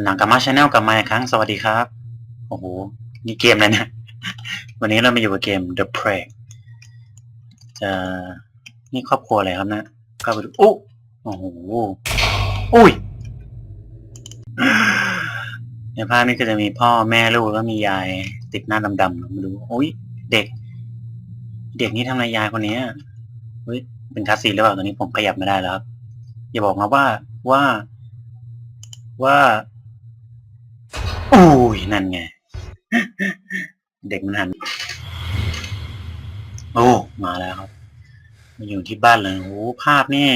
หนังกามาชาแนลกลับมาอีกครั้งสวัสดีครับ โอ้โห นี่เกมอะไรเนี่ย วันนี้เรามาอยู่กับเกม The Prey จะนี่ครอบครัวอะไรครับนะเข้าไปดูโอ้โอ้โหอุ้ยในภาพนี้ก็จะมีพ่อแม่ลูกแล้วก็มียายติดหน้าดำๆมาดูโอ้ยเด็ก เด็กนี่ทำอะไรยายคนนี้เฮ้ยเป็นคาสีหรือเปล่าตอนนี้ผมขยับไม่ได้แล้วครับ อย่าบอกนะว่าว่าว่า อุ้ยนั่นไง เด็กมันหันโอ้มาแล้วครับมาอยู่ที่บ้านเลยโอ้ภาพนี่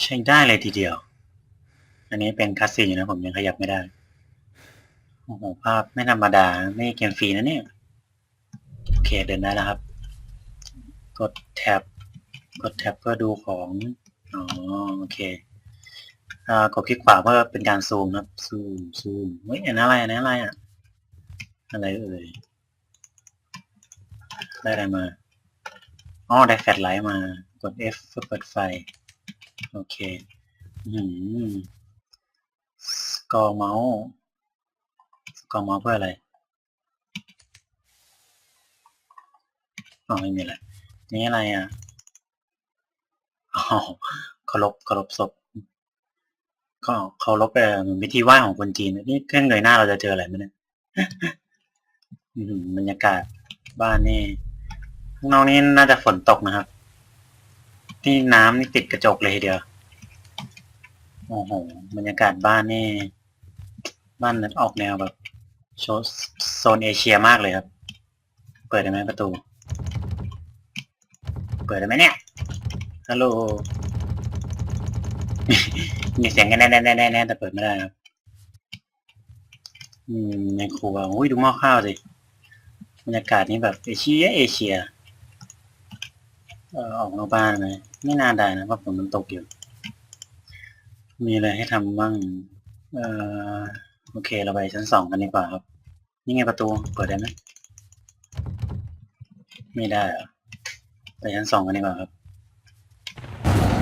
ใช้ได้เลยทีเดียว อันนี้เป็นคัสซีอยู่นะผมยังขยับไม่ได้โอ้โหภาพไม่ธรรมดา ไม่เกมฟรีนะเนี่ย โอเคเดินได้แล้วครับ กดแท็บ กดแท็บเพื่อดูของ อ๋อ โอเค อ่ากดคลิกขวาเพื่อเป็นการซูมนะครับ ซูมซูมเฮ้ยอันอะไรอันนั้นอะไรอะอะไรเอ่ยได้อะไรมาอ๋อได้แฟลชไลท์มากด F เพื่อเปิดไฟ โอเคอืมสกอร์เมาส์สกอร์เมาส์เพื่ออะไรอ๋อไม่มีอะไรนี่อะไรอะอ๋อเคารพเคารพศพ ก็เคารพเอ่อเหมือนพิธีไหว้ของคนจีนนี่เครื่องเงยหน้าเราจะเจออะไรไหมเนี่ยบรรยากาศบ้านนี่ข้างนอกนี่น่าจะฝนตกนะครับ ที่น้ำนี่ติดกระจกเลยทีเดียวโอ้โหบรรยากาศบ้านนี่ บ้านนั้นออกแนวแบบโซนเอเชียมากเลยครับ เปิดได้ไหมประตู เปิดได้ไหมเนี่ยฮัลโหล มีเสียงกันแน่แน่แน่แน่แต่เปิดไม่ได้ครับอืมในครัวอุ้ยดูหม้อข้าวสิบรรยากาศนี้แบบเอเชียเอเชียเออออกนอกบ้านไหมไม่น่าได้นะเพราะฝนมันตกอยู่มีอะไรให้ทำบ้างเออโอเคเราไปชั้นสองกันดีกว่าครับ นี่ไงประตูเปิดได้ไหมไม่ได้ไปชั้นสองกันดีกว่าครับ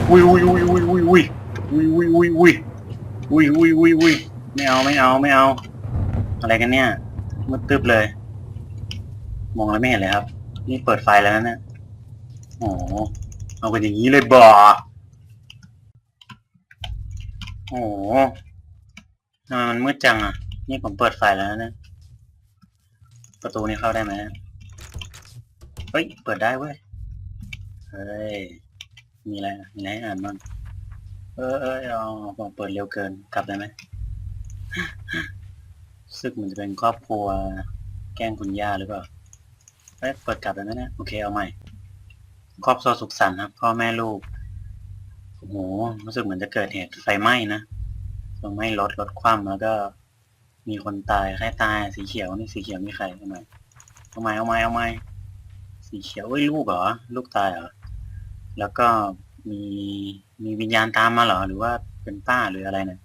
อุ้ยอุ้ยอุ้ยอุ้ยอุ้ย อุ้ยอุ้ยอุ้ยอุ้ยอุ้ยอุ้ยอุ้ยอุ้ยไม่เอาไม่เอาไม่เอา อะไรกันเนี่ยมืดตึ๊บเลย มองแล้วไม่เห็นเลยครับ นี่เปิดไฟแล้วนะเนี่ยโอ้เอาเป็นอย่างนี้เลยบ่โอ้ทำไมมันมืดจังอะ นี่ผมเปิดไฟแล้วนะเนี่ยประตูนี้เข้าได้ไหมเฮ้ย เปิดได้เว้ย เฮ้ย มีอะไร มีอะไรอ่านบ้าง เออเออเอาผมเปิดเร็วเกินกลับได้ไหมซึกมันจะเป็นครอบครัว แกล้งคุณย่าหรือเปล่าเอ้เปิดกลับได้ไหมเนี่ยโอเคเอาใหม่ ครอบครัวสุขสันต์ครับพ่อแม่ลูกโอ้โหรู้สึกเหมือนจะเกิดเหตุไฟไหม้นะไฟไหม้รถรถคว่ำแล้วก็ มีคนตายใครตายสีเขียวนี่สีเขียวมีใครเอาใหม่เอาใหม่เอาใหม่เอาใหม่สีเขียวเอ้ยลูกเหรอลูกตายเหรอแล้วก็มี มีวิญญาณตามมาเหรอ หรือว่าเป็นป้าหรืออะไรนี่ย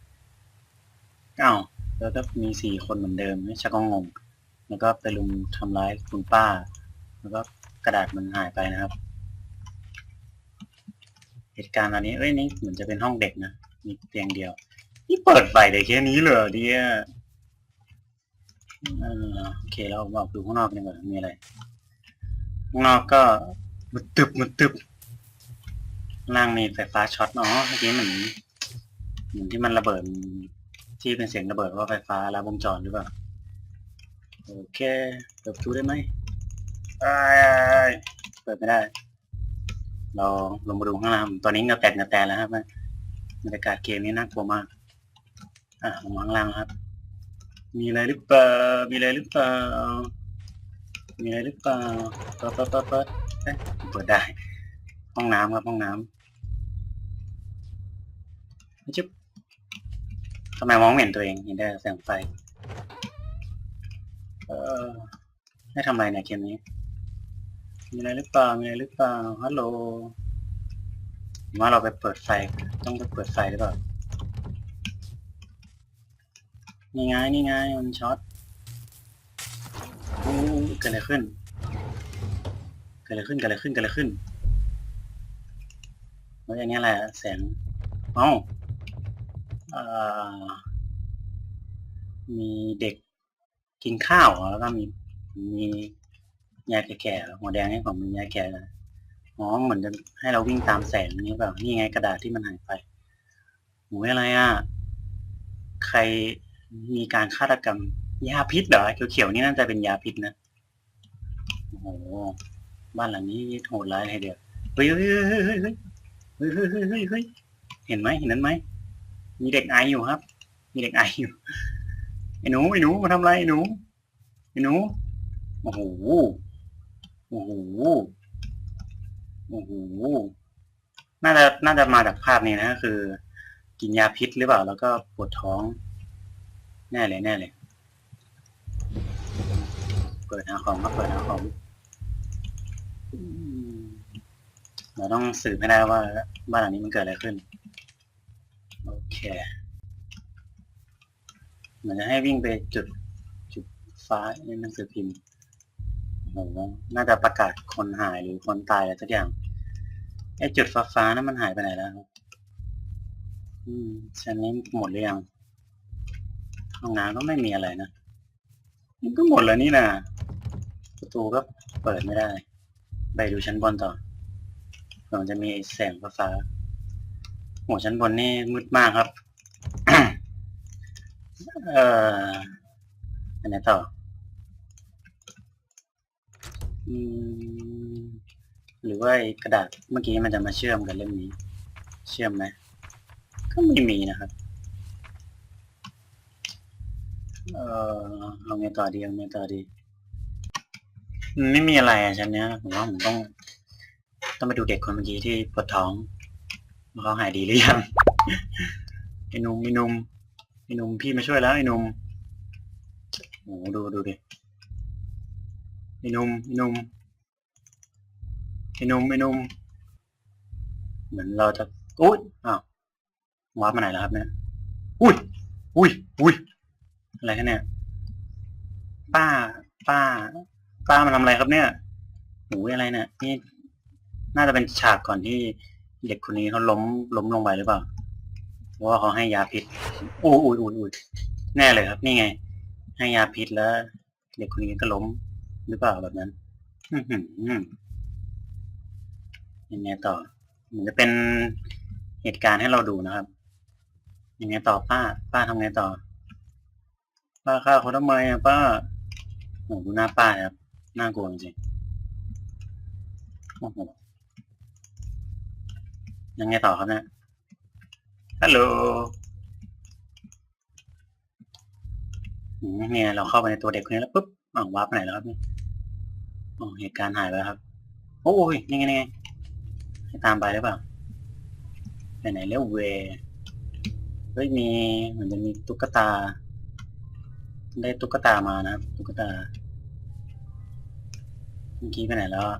อ้าวแล้วก็มีสี่คนเหมือนเดิมไม่ชักก็งง แล้วก็ไปลุมทำร้ายคุณป้า แล้วก็กระดาษมันหายไปนะครับ เหตุการณ์ตอนนี้เอ้ยนี่เหมือนจะเป็นห้องเด็กนะ มีเตียงเดียว นี่เปิดไฟได้แค่นี้เลยเหรอเดียโอเคเราออกดูข้างนอกดีกว่ามีอะไรข้างนอกก็มันตึบมันตึบ ล่างมีไฟฟ้าช็อตเนาะเมื่อกี้เหมือนเหมือนที่มันระเบิดที่เป็นเสียงระเบิดว่าไฟฟ้าลัดวงจรหรือเปล่าโอเคเปิดประตูได้ไหมเอ้เปิดไม่ได้ เราลงมาดูข้างล่างตอนนี้เงาแตกเงาแตนแล้วครับบรรยากาศเกมนี้น่ากลัวมากอะลงมาข้างล่างครับ มีอะไรหรือเปล่ามีอะไรหรือเปล่ามีอะไรหรือเปล่าเปิดเปิดเปิดเปิดเอ๊ะเปิดได้ ห้องน้ำครับห้องน้ำ จุ๊บทำไมมองไม่เห็นตัวเองเห็นได้แสงไฟ เออให้ทำอะไรเนี่ยเกมนี้ มีอะไรหรือเปล่า มีอะไรหรือเปล่า ฮัลโหลมว่าเราไปเปิดไฟ ต้องไปเปิดไฟหรือเปล่า นี่ไง นี่ไง มันช็อตอู้เกิดอะไรขึ้น เกิดอะไรขึ้น เกิดอะไรขึ้น เกิดอะไรขึ้นแล้วอย่างนี้อะไรอะแสง เอ้า มีเด็กกินข้าวแล้วก็มีมียาแก่แก่หัวแดงให้ผมมียาแก่แล้วอ๋อเหมือนจะให้เราวิ่งตามแสงนี้แบบนี่ไงกระดาษที่มันหายไปหมูอะไรอะ ใครมีการฆาตกรรมยาพิษเหรอเขียวเขียวนี่น่าจะเป็นยาพิษนะโอ้โหบ้านหลังนี้โหดร้ายเลยเดียวเฮ้ยเฮ้ยเฮ้ยเฮ้ยเฮ้ยเฮ้ยเห็นไหมเห็นนั้นไหม มีเด็กไออยู่ครับ มีเด็กไออยู่ไอ้หนูไอ้หนูมาทำอะไรไอ้หนูไอ้หนูโอ้โหโอ้โหโอ้โหน่าจะน่าจะมาจากภาพนี้นะคือ กินยาพิษหรือเปล่า แล้วก็ปวดท้อง แน่เลยแน่เลย เปิดหาของก็เปิดหาของเราต้องสืบให้ได้ว่าบ้านหลังนี้มันเกิดอะไรขึ้น โอเคเหมือนจะให้วิ่งไปจุดจุดฟ้าในหนังสือพิมพ์โอ้โหน่าจะประกาศคนหายหรือคนตายอะไรสักอย่างไอ้จุดฟ้าฟ้าๆนั้นมันหายไปไหนแล้วครับอืมชั้นนี้หมดหรือยังห้องน้ำก็ไม่มีอะไรนะมันก็หมดแล้วนี่นะประตูก็เปิดไม่ได้ ไปดูชั้นบนต่อเผื่อมันจะมีแสงฟ้าฟ้า โหชั้นบนนี่มืดมากครับ เอ่ออันไหนต่อ อืม หรือว่ากระดาษเมื่อกี้มันจะมาเชื่อมกับเล่มนี้ เชื่อมไหม ก็ไม่มีนะครับ เอ่อเอาไงต่อดีเอาไงต่อดีอืมไม่มีอะไรอะชั้นเนี้ยผมว่าผมต้อง ต้องไปดูเด็กคนเมื่อกี้ที่ปวดท้อง ว่าเขาหายดีหรือยังไอ้หนุ่มไอ้หนุ่มไอ้หนุ่มพี่มาช่วยแล้วไอ้หนุ่มโอ้โหดูดูดิไอ้หนุ่มไอ้หนุ่มไอ้หนุ่มไอ้หนุ่มเหมือนเราจะอุ้ยอ้าววาร์ปมาไหนแล้วครับเนี่ยอุ้ยอุ้ยอุ้ยอะไรกันเนี่ย ป้า ป้า ป้ามาทำอะไรครับเนี่ยโอ้ยอะไรเนี่ยนี่น่าจะเป็นฉากก่อนที่ เด็กคนนี้เขาล้มล้มลงไปหรือเปล่าเพราะว่าเขาให้ยาพิษอุ้ยอุ้ยอุ้ยอุ้ยแน่เลยครับ นี่ไง ให้ยาพิษแล้ว เด็กคนนี้ก็ล้มหรือเปล่าแบบนั้นอือหือยังไงต่อเหมือนจะเป็นเหตุการณ์ให้เราดูนะครับยังไงต่อป้า ป้าทำไงต่อ ป้าฆ่าเขาทำไมอะป้าโอ้ดูหน้าป้าครับน่ากลัวจริงโอ้โห ยังไงต่อครับเนี่ยฮัลโหลเนี่ยเราเข้าไปในตัวเด็กคนนี้แล้วปุ๊บอ้าววาร์ปไปไหนแล้วครับเนี่ยอ๋อเหตุการณ์หายไปแล้วครับ โอ้ยนี่ไงนี่ไงให้ตามไปหรือเปล่าไปไหนเร็วเวเฮ้ยมีเหมือนจะมีตุ๊กตา ได้ตุ๊กตามานะตุ๊กตาเมื่อกี้ไปไหนแล้วอะ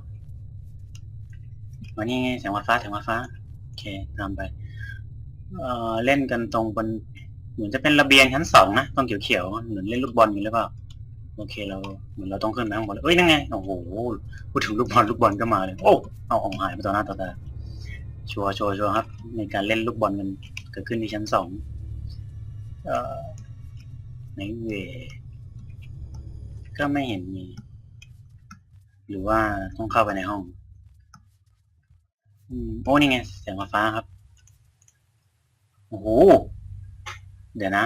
วันนี้ไงแสงวัดฟ้าแสงวัดฟ้า เคตามไปเอ่อเล่นกันตรงบนเหมือนจะเป็นระเบียงชั้นสองนะตรงเขียวๆเหมือนเล่นลูกบอลอยู่หรือเปล่าโอเคเราเหมือนเราต้องขึ้นไปข้างบนเอ้ยนั่นไงโอ้โหพูดถึงลูกบอลลูกบอลก็มาเลยโอ้เอาของหายไปต่อหน้าต่อตาชัวร์ชัวร์ชัวร์ครับในการเล่นลูกบอลกันเกิดขึ้นที่ชั้นสองเอ่อในเวก็ไม่เห็นมีหรือว่าต้องเข้าไปในห้อง อืมโอ้นี่ไงแสงฟ้าครับ โอ้โห เดี๋ยวนะ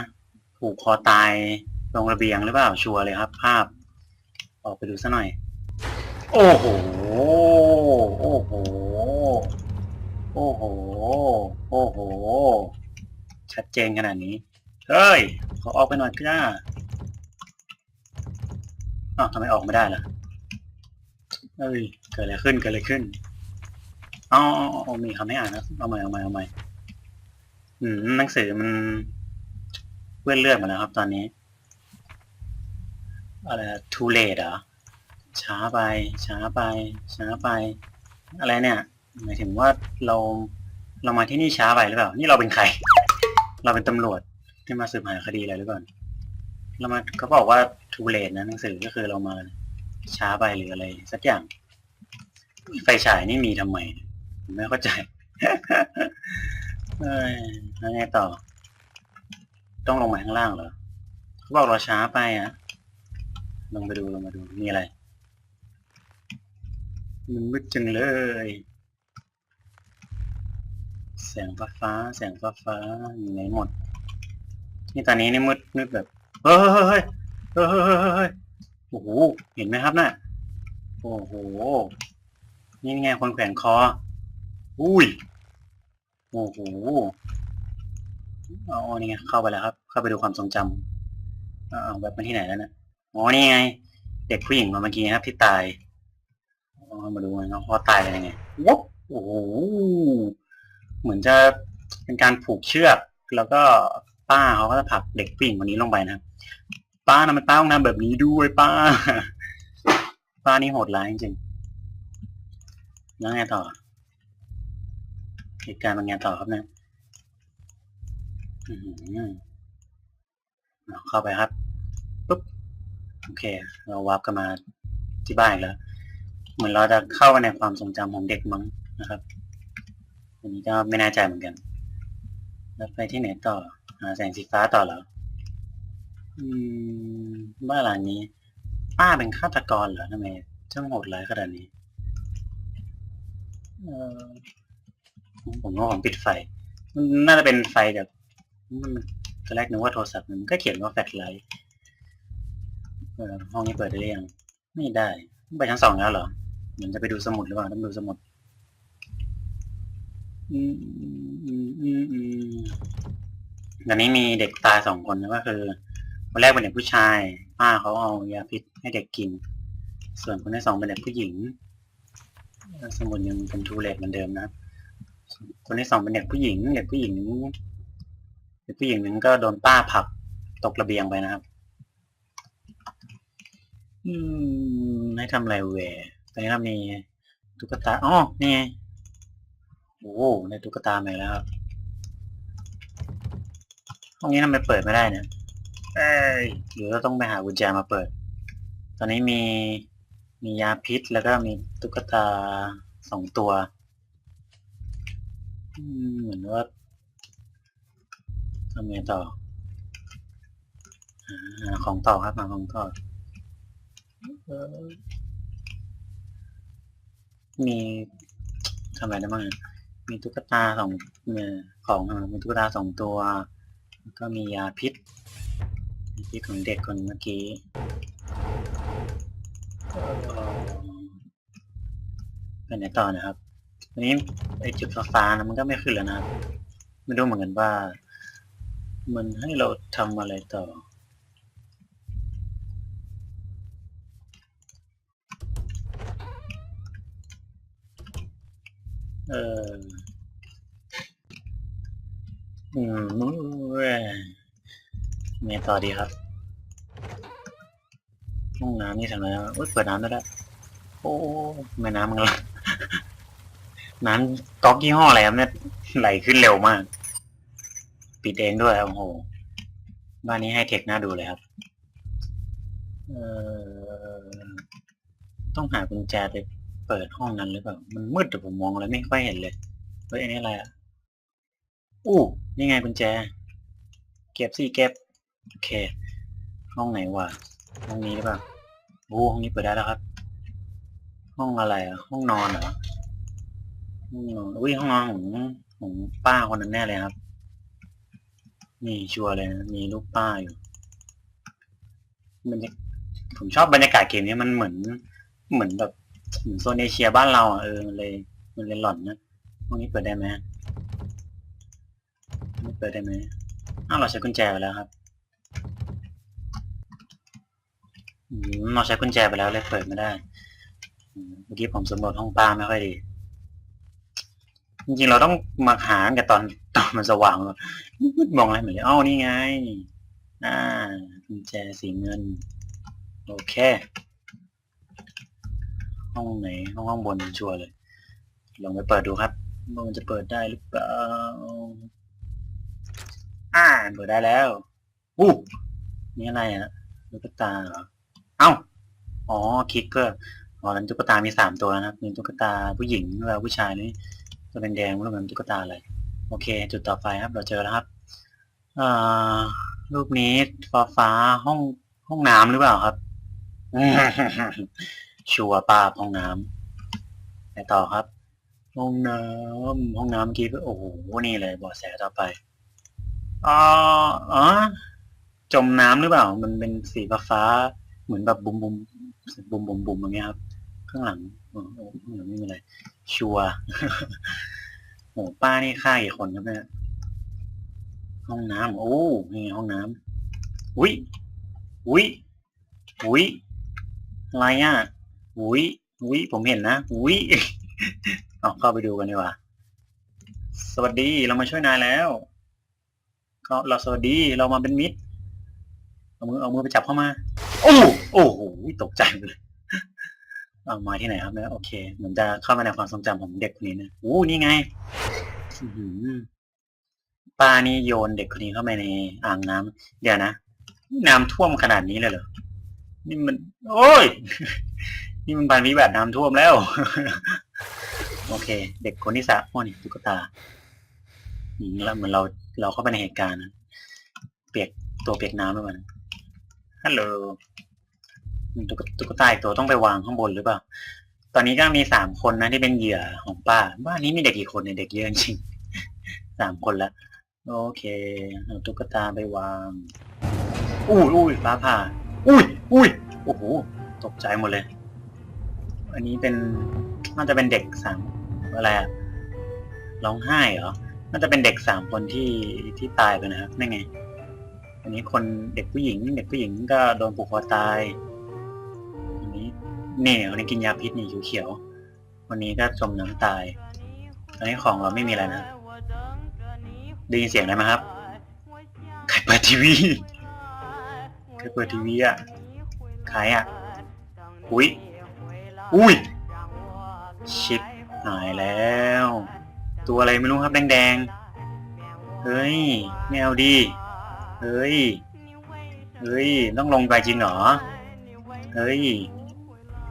ผูกคอตายตรงระเบียงหรือเปล่า ชัวร์เลยครับ ภาพ ออกไปดูซะหน่อย โอ้โห โอ้โห โอ้โห โอ้โห ชัดเจนขนาดนี้ เฮ้ย ขอออกไปหน่อยก้าอ้าวทำไมออกไม่ได้ล่ะเอ้ย เกิดอะไรขึ้น เกิดอะไรขึ้น อาเออาเอมีคำให้อ่านนะเอาใหม่เอาใหม่เอาใหม่อืมหนังสือมันเปื้อนเลือดหมดแล้วครับ ตอนนี้อะไร too late เหรอช้าไป ช้าไป ช้าไป อะไรเนี่ยหมายถึงว่าเราเรามาที่นี่ช้าไปหรือเปล่า นี่เราเป็นใคร เราเป็นตำรวจที่มาสืบหาคดีอะไรหรือเปล่าเรามาเขาบอกว่า too late นะหนังสือก็คือเรามาช้าไปหรืออะไร สักอย่างไฟฉายนี่มีทำไมผม ไม่เข้าใจเอ้ยแล้วไงต่อ ต้องลงมาข้างล่างเหรอเขาบอกเราช้าไปอะ ลงไปดูลงมาดูมีอะไร มันมืดจังเลยแสงฟ้าฟ้าแสงฟ้าฟ้าอยู่ไหนหมด นี่ตอนนี้นี่มืดมืดแบบเฮ้ยเฮ้ยเฮ้ยเฮ้ยเฮ้ยเฮ้ยเฮ้ยโอ้โหเห็นไหมครับน่ะโอ้โหนี่ไงคนแขวนคอ อุ้ย โอ้โหอ๋อนี่ไงเข้าไปแล้วครับ เข้าไปดูความทรงจำเอาแบบมาที่ไหนแล้วนะอ๋อนี่ไง เด็กผู้หญิงมาเมื่อกี้ครับที่ตายอ๋อมาดูนเนาะว่าตายเป็นยังไงวบโอ้โหเหมือนจะเป็นการผูกเชือก แล้วก็ป้าเขาก็จะผลักเด็กผู้หญิงคนนี้ลงไปนะป้านะมันป้าต้องทำแบบนี้ด้วยป้า ป้านี่โหดร้ายจริงๆแล้วไงต่อ เหตุการณ์มันไงต่อครับเนี่ยเข้าไปครับปุ๊บโอเค เราวาร์ปกันมาที่บ้านแล้ว เหมือนเราจะเข้าไปในความทรงจำของเด็กมั้งนะครับอันนี้ก็ไม่แน่ใจเหมือนกัน แล้วไปที่ไหนต่อหาแสงสีฟ้าต่อเหรออืมบ้านหลังนี้ ป้าเป็นฆาตกรเหรอทำไมช่างโหดร้ายขนาดนี้ เออ ผมว่าผมปิดไฟมันน่าจะเป็นไฟจากมันตอนแรกนึกว่าโทรศัพท์มันก็เขียนว่าแฟลชไลท์ห้องนี้เปิดได้หรือยัง ไม่ได้ ไปชั้นสองแล้วเหรอเหมือนจะไปดูสมุดหรือเปล่าต้องดูสมุดอืมอืมอืมอืมตอนนี้มีเด็กตายสองคนนะก็คือคนแรกเป็นเด็กผู้ชาย ป้าเขาเอายาพิษให้เด็กกิน ส่วนคนที่สองเป็นเด็กผู้หญิง สมุดยังเป็นทูเลตเหมือนเดิมนะ ครับคนที่สองเป็นเด็กผู้หญิง เด็กผู้หญิง เด็กผู้หญิงหนึ่งก็โดนป้าผลักตกระเบียงไปนะครับ อืมให้ทำอะไรเวตอนนี้เรามีตุ๊กตาอ๋อนี่โอ้ในตุ๊กตาใหม่แล้วครับห้องนี้ทำไมเปิดไม่ได้เนี่ยเอ้ยหรือเราต้องไปหากุญแจมาเปิด ตอนนี้มีมียาพิษแล้วก็มีตุ๊กตาสองตัว เหมือนว่าทำไงต่อหาของต่อครับหาของต่อมีทำอะไรได้บ้างมีตุ๊กตาสองเนี่ยของมีตุ๊กตาสองตัว ก็มียาพิษยาพิษของเด็กคนเมื่อกี้เอ่อไปไหนต่อนะครับอันนี้ ไอจุดฟ้าๆนะมันก็ไม่ขึ้นแล้วนะครับไม่รู้เหมือนกันว่า มันให้เราทำอะไรต่อ เอออืมเว้ยต่อดีครับห้องน้ำนี่ทำไมวะอุ๊ยเปิดน้ำได้แล้วโอ้แม่น้ำมันละ น้ำก๊อกยี่ห้ออะไรครับเนี่ยไหลขึ้นเร็วมาก ปิดเองด้วยโอ้โห บ้านนี้ให้เทคน่าดูเลยครับเอ่อต้องหากุญแจไปเปิดห้องนั้นหรือเปล่า มันมืดแต่ผมมองอะไรไม่ค่อยเห็นเลยเฮ้ยอันนี้อะไรอะอู้นี่ไงกุญแจ เก็บสิเก็บ โอเค ห้องไหนวะ ห้องนี้หรือเปล่าโอ้ห้องนี้เปิดได้แล้วครับ ห้องอะไรอะ ห้องนอนเหรอ องนอนอุ้ยห้องนอนของของป้าคนนั้นแน่เลยครับ นี่ชัวร์เลยนะมีรูปป้าอยู่บรรยากผมชอบบรรยากาศเกมนี้มันเหมือน เหมือนแบบเหมือนโซนเอเชียบ้านเราอะเออมันเลยมันเลยหล่อนนะห้องนี้เปิดได้ไหมไม่เปิดได้ไหมอ้าวเราใช้กุญแจไปแล้วครับเราใช้กุญแจไปแล้วเลยเปิดไม่ได้เมื่อกี้ผมสำรวจห้องป้าไม่ค่อยดี จริงๆเราต้องมาหาแต่ตอนตอนมันสว่างมืดมองอะไรเหมือนเอ้าวนี่ไง อ่ากุญแจสีเงิน โอเค ห้องไหนห้องข้างบนชัวร์เลย ลองไปเปิดดูครับว่ามันจะเปิดได้หรือเปล่า อ่า เปิดได้แล้วอู้นี่อะไรอะตุ๊กตาเหรอ เอ้า อ๋อ คลิกเกอร์อ๋อแล้วตุ๊กตามีสามตัวนะครับ มีตุ๊กตาผู้หญิงแล้วผู้ชายนี่ ตัวแดงๆไม่รู้เหมือนตุ๊กตาอะไรโอเค จุดต่อไปครับ เราเจอแล้วครับอ่ารูปนี้ฟ้าฟ้าๆห้องห้องน้ำหรือเปล่าครับ ชัวร์ป้าบห้องน้ำไปต่อครับ ห้องน้ำห้องน้ำเมื่อกี้โอ้โหนี่เลยเบาะแสต่อไปอ๋ออ๋อจมน้ำหรือเปล่า มันเป็นสีฟ้าฟ้าๆเหมือนแบบบุมบุมบุมบุมบุมอย่างเงี้ยครับ ข้างหลัง โอ้ข้างหไม่มีอะไร ชัวร์โอ้ป้านี่ฆ่ากี่คนครับเนี่ยห้องน้ำโอ้นี่ห้องน้ำอุ้ยอุ้ยอุ้ยอะไรอะอุ้ยอุ้ยผมเห็นนะอุ้ยเอาเข้าไปดูกันดีกว่า สวัสดีเรามาช่วยนายแล้วก็เราสวัสดีเรามาเป็นมิตรเอามือเอามือไปจับเข้ามา โอ้โอ้โหตกใจเลย เอามาที่ไหนครับเนี่โอเคเหมือนจะเข้ามาในความทรงจำของเด็กคนนี้นะอู้นี่ไงป้านี่โยนเด็กคนนี้เข้าไปในอ่างน้ำเดี๋ยวนะน้ำท่วมขนาดนี้เลยเหรอนี่มัน โอ้ย นี่มันพันวิบัติน้ำท่วมแล้ว โอเค เด็กคนที่สามโอ้นี่ตุ๊กตาแล้วเหมือนเราเราเข้าไปในเหตุการณ์นะเปียกตัวเปียกน้ำด้วมันฮัลโหล ตุ๊กตุ๊กตาอีกตัวต้องไปวางข้างบนหรือเปล่า ตอนนี้ก็มีสามคนนะที่เป็นเหยื่อของป้า บ้านนี้มีเด็กกี่คนเนี่ยเด็กเยอะจริงสามคนละโอเคเอาตุ๊กตาไปวางอุ้ยอุ้ยฟ้าผ่าอุ้ยอุ้ยโอ้โหตกใจหมดเลย อันนี้เป็นน่าจะเป็นเด็กสามอะไรอะร้องไห้เหรอน่าจะเป็นเด็กสามคนที่ที่ตายไปนะครับนั่นไง อันนี้คนเด็กผู้หญิง เด็กผู้หญิงก็โดนผูกคอตาย นี่คนนี้กินยาพิษนี่เขียวๆวันนี้ก็จมน้ำตายอันนี้ของเราไม่มีอะไรนะได้ยินเสียงอะไรไหมครับใครเปิดทีวีใครเปิดทีวีอะใครอะอุ้ยอุ้ยชิปหายแล้ว ตัวอะไรไม่รู้ครับแดงๆเฮ้ยไม่เอาดีเฮ้ยเฮ้ยต้องลงไปจริงเหรอเฮ้ย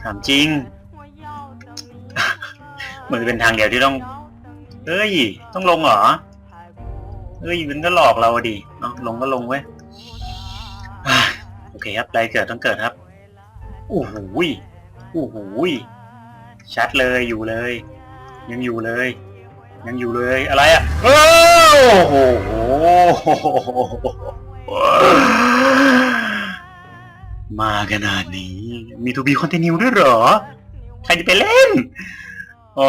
ถามจริงเหมือนจะเป็นทางเดียวที่ต้องเฮ้ย ต้องลงเหรอเฮ้ยมันก็หลอกเราอะดิเนาะลงก็ลงเว้ยอะโอเคครับอะไรเกิดต้องเกิดครับโอ้โหยโอ้โหยชัดเลยอยู่เลย ยังอยู่เลย ยังอยู่เลยอะไรอะโอ้โห มาขนาดนี้ มีทูบีคอนเทนิวด้วยเหรอ ใครจะไปเล่น โอ้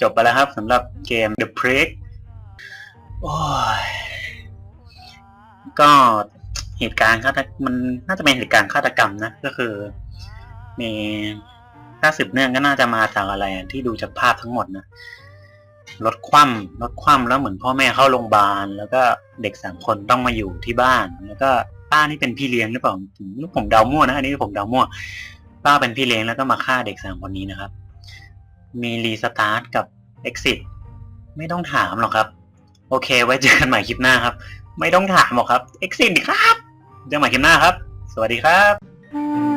จบไปแล้วครับสำหรับเกม The Break โอ้ยก็เหตุการณ์ฆาตมันน่าจะเป็นเหตุการณ์ฆาตกรรมนะ ก็คือ มีถ้าสืบเนื่องก็น่าจะมาจากอะไรที่ดูจากภาพทั้งหมดนะรถคว่ำรถคว่ำแล้วเหมือนพ่อแม่เข้าโรงพยาบาล แล้วก็เด็กสามคนต้องมาอยู่ที่บ้านแล้วก็ ป้านี่เป็นพี่เลี้ยงหรือเปล่าผมผมเดามั่วนะอันนี้ผมเดามั่ว ป้าเป็นพี่เลี้ยงแล้วก็มาฆ่าเด็กสามคนนี้นะครับ มีรีสตาร์ทกับ exit ไม่ต้องถามหรอกครับ โอเค ไว้เจอกันใหม่คลิปหน้าครับ ไม่ต้องถามหรอกครับ exit ดิครับ เจอกันใหม่คลิปหน้าครับ สวัสดีครับ